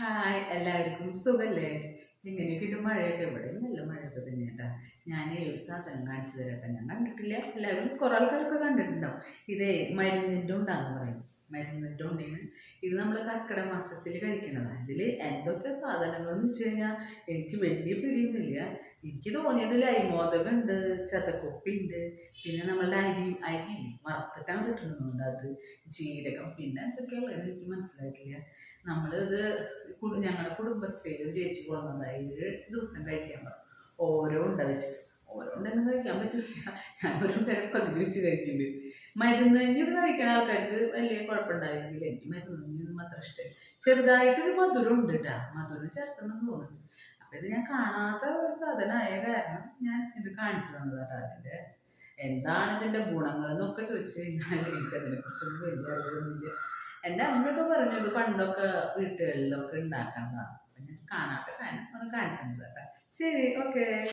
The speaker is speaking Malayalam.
ഹായ് എല്ലാവർക്കും സുഖല്ലേ? എങ്ങനെയൊക്കെ മഴയൊക്കെ ഇവിടെ. നല്ല മഴയൊക്കെ തന്നെയാട്ടാ ഞാൻ ഒരു സാധനം കാണിച്ചു തരട്ടെ. ഞാൻ കണ്ടിട്ടില്ല? എല്ലാവരും കുറേ ആൾക്കാരൊക്കെ കണ്ടിട്ടുണ്ടാവും ഇതേ മരുന്നിന്റെ ഉണ്ടാന്ന് പറയും. ഉണ്ടെന്ന് ഇത് നമ്മൾ കർക്കിടക മാസത്തിൽ കഴിക്കേണ്ടതാണ് ഇതിൽ എന്തൊക്കെ സാധനങ്ങളെന്ന് വെച്ച് കഴിഞ്ഞാൽ എനിക്ക് വലിയ പിടിയൊന്നുമില്ല. എനിക്ക് തോന്നിയത് ലൈമോദകം ചതക്കൊപ്പി ഉണ്ട് പിന്നെ നമ്മളുടെ അരി അരി വറുത്തിട്ടാണ് കിട്ടുന്നുണ്ട് അത് ജീരകം പിന്നെ എന്തൊക്കെയുള്ളത് എനിക്ക് മനസ്സിലായിട്ടില്ല. നമ്മളിത് ഞങ്ങളുടെ കുടുംബശ്രീയിൽ ജയിച്ചു കൊണ്ടുവന്നതായി ഏഴ് ദിവസം കഴിക്കാൻ പറഞ്ഞു. ഓരോ ഉണ്ട വെച്ചിട്ട്. ഓരോ ഉണ്ടെന്ന് കഴിക്കാൻ പറ്റില്ല ഞാൻ ഒരു പേരെ പകുതി വെച്ച് കഴിക്കുന്നുണ്ട്. മരുന്ന് ഇങ്ങനെ കഴിക്കുന്ന ആൾക്കാർക്ക് വലിയ കുഴപ്പമുണ്ടായിരുന്നില്ല. എനിക്ക് മരുന്നൊന്നും അത്ര ഇഷ്ടമില്ല. ചെറുതായിട്ടൊരു മധുരം ഉണ്ട് കേട്ടോ മധുരം ചേർക്കണം എന്ന് തോന്നുന്നു. അപ്പം ഇത് ഞാൻ കാണാത്ത ഒരു സാധനമായ കാരണം ഞാൻ ഇത് കാണിച്ചു തന്നതാട്ടോ അതിന്റെ എന്താണ് ഇതിന്റെ ഗുണങ്ങൾ എന്നൊക്കെ ചോദിച്ചു കഴിഞ്ഞാൽ എനിക്ക് അതിനെക്കുറിച്ചൊന്നും വലിയ അറിവൊന്നുമില്ല. എന്റെ അമ്മയൊക്കെ പറഞ്ഞു ഇത് പണ്ടൊക്കെ വീട്ടുകളിലൊക്കെ ഉണ്ടാക്കണതാണ് അപ്പം ഞാൻ കാണാത്ത കാര്യം ഒന്ന് കാണിച്ചു തന്നത് കേട്ടോ ശരി ഓക്കെ.